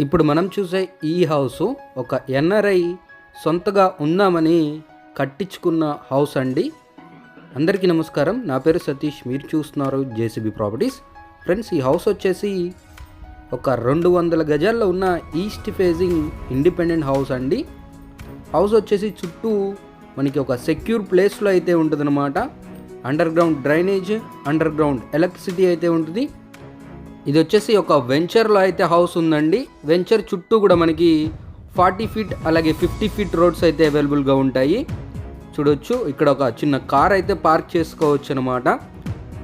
ఇప్పుడు మనం చూసే ఈ హౌస్ ఒక ఎన్ఆర్ఐ సొంతగా ఉందామని కట్టించుకున్న హౌస్ అండి. అందరికీ నమస్కారం. నా పేరు సతీష్. మీరు చూస్తున్నారు జేసీబీ ప్రాపర్టీస్. ఫ్రెండ్స్ ఈ హౌస్ వచ్చేసి ఒక రెండు వందల గజాల్లో ఉన్న ఈస్ట్ ఫేజింగ్ ఇండిపెండెంట్ హౌస్ అండి. హౌస్ వచ్చేసి చుట్టూ మనకి ఒక సెక్యూర్ ప్లేస్లో అయితే ఉంటుందన్నమాట. Under ground drainage under ground electricity అయితే ఉంటుంది. ఇది వచ్చేసి ఒక వెంచర్లో అయితే హౌస్ ఉందండి. వెంచర్ చుట్టూ కూడా మనకి ఫార్టీ ఫీట్ అలాగే ఫిఫ్టీ ఫీట్ రోడ్స్ అయితే అవైలబుల్గా ఉంటాయి. చూడొచ్చు. ఇక్కడ ఒక చిన్న కార్ అయితే పార్క్ చేసుకోవచ్చు అనమాట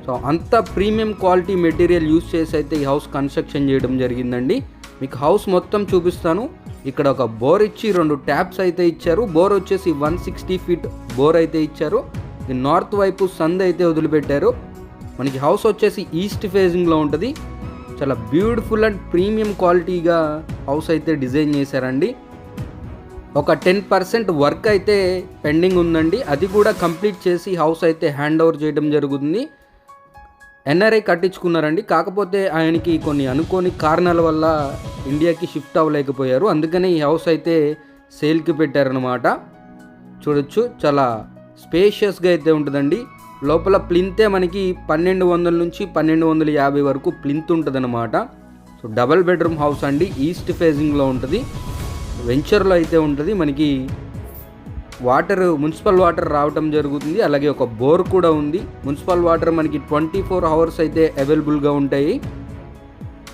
సో అంత ప్రీమియం క్వాలిటీ మెటీరియల్ యూస్ చేసి అయితే ఈ హౌస్ కన్స్ట్రక్షన్ చేయడం జరిగిందండి. మీకు హౌస్ మొత్తం చూపిస్తాను. ఇక్కడ ఒక బోర్ ఇచ్చి రెండు ట్యాప్స్ అయితే ఇచ్చారు. బోర్ వచ్చేసి వన్ సిక్స్టీ ఫీట్ బోర్ అయితే ఇచ్చారు. ఇది నార్త్ వైపు సంద్ అయితే వదిలిపెట్టారు. మనకి హౌస్ వచ్చేసి ఈస్ట్ ఫేజింగ్లో ఉంటుంది. చాలా బ్యూటిఫుల్ అండ్ ప్రీమియం క్వాలిటీగా హౌస్ అయితే డిజైన్ చేశారండి. ఒక టెన్ పర్సెంట్ వర్క్ అయితే పెండింగ్ ఉందండి. అది కూడా కంప్లీట్ చేసి హౌస్ అయితే హ్యాండ్ ఓవర్ చేయడం జరుగుతుంది. ఎన్ఆర్ఐ కట్టించుకున్నారండి. కాకపోతే ఆయనకి కొన్ని అనుకోని కారణాల వల్ల ఇండియాకి షిఫ్ట్ అవ్వలేకపోయారు. అందుకనే ఈ హౌస్ అయితే సేల్కి పెట్టారనమాట చూడొచ్చు. చాలా స్పేషియస్గా అయితే ఉంటుందండి. లోపల ప్లింతే మనకి పన్నెండు వందల నుంచి పన్నెండు వందల యాభై వరకు ప్లింత్ ఉంటుందన్నమాట. సో డబల్ బెడ్రూమ్ హౌస్ అండి ఈస్ట్ ఫేజింగ్లో ఉంటుంది. వెంచర్లో అయితే ఉంటుంది మనకి వాటర్ మున్సిపల్ వాటర్ రావటం జరుగుతుంది. అలాగే ఒక బోర్ కూడా ఉంది. మున్సిపల్ వాటర్ మనకి ట్వంటీ ఫోర్ అవర్స్ అయితే అవైలబుల్గా ఉంటాయి.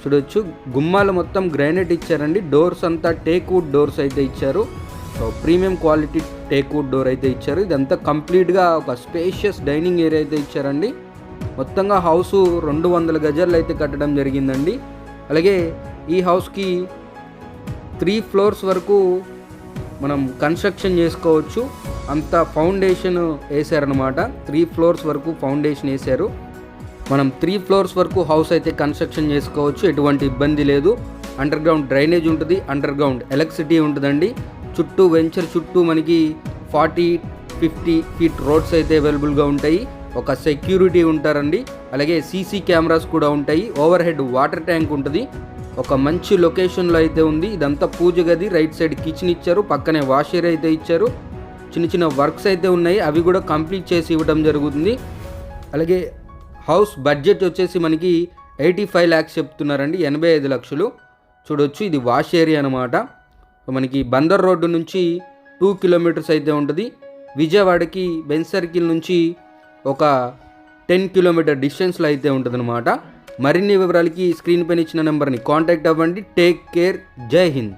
చూడొచ్చు. గుమ్మాలు మొత్తం గ్రానైట్ ఇచ్చారండి. డోర్స్ అంతా టేక్ వుడ్ డోర్స్ అయితే ఇచ్చారు. So premium quality teakwood door అయితే ఇచ్చారు. ఇదంతా కంప్లీట్గా ఒక స్పేషియస్ డైనింగ్ ఏరియా అయితే ఇచ్చారండి. మొత్తంగా హౌస్ రెండు వందల గజాలు అయితే కట్టడం జరిగిందండి. అలాగే ఈ హౌస్కి త్రీ ఫ్లోర్స్ వరకు మనం కన్స్ట్రక్షన్ చేసుకోవచ్చు. అంత ఫౌండేషన్ వేసారనమాట త్రీ ఫ్లోర్స్ వరకు ఫౌండేషన్ వేశారు మనం త్రీ ఫ్లోర్స్ వరకు హౌస్ అయితే కన్స్ట్రక్షన్ చేసుకోవచ్చు. ఎటువంటి ఇబ్బంది లేదు. అండర్ గ్రౌండ్ డ్రైనేజ్ ఉంటుంది. అండర్ గ్రౌండ్ ఎలక్ట్రిసిటీ ఉంటుందండి. చుట్టూ వెంచర్ చుట్టూ మనకి ఫార్టీ ఫిఫ్టీ ఫీట్ రోడ్స్ అయితే అవైలబుల్గా ఉంటాయి. ఒక సెక్యూరిటీ ఉంటారండి. అలాగే సీసీ కెమెరాస్ కూడా ఉంటాయి. ఓవర్ హెడ్ వాటర్ ట్యాంక్ ఉంటుంది. ఒక మంచి లొకేషన్లో అయితే ఉంది. ఇదంతా పూజ గది. రైట్ సైడ్ కిచెన్ ఇచ్చారు. పక్కనే వాష్ ఏరియా అయితే ఇచ్చారు. చిన్న చిన్న వర్క్స్ అయితే ఉన్నాయి. అవి కూడా కంప్లీట్ చేసి ఇవ్వడం జరుగుతుంది. అలాగే హౌస్ బడ్జెట్ వచ్చేసి మనకి ఎయిటీ ఫైవ్ ల్యాక్స్ చెప్తున్నారండి. ఎనభై ఐదు లక్షలు. చూడొచ్చు. ఇది వాష్ ఏరియా అనమాట మనకి బందర్ రోడ్డు నుంచి టూ కిలోమీటర్స్ అయితే ఉంటుంది. విజయవాడకి బెన్ సర్కిల్ నుంచి ఒక టెన్ కిలోమీటర్ డిస్టెన్స్లో అయితే ఉంటుందన్నమాట. మరిన్ని వివరాలకి స్క్రీన్ పైన ఇచ్చిన నెంబర్ని కాంటాక్ట్ అవ్వండి. Take care. జై హింద్.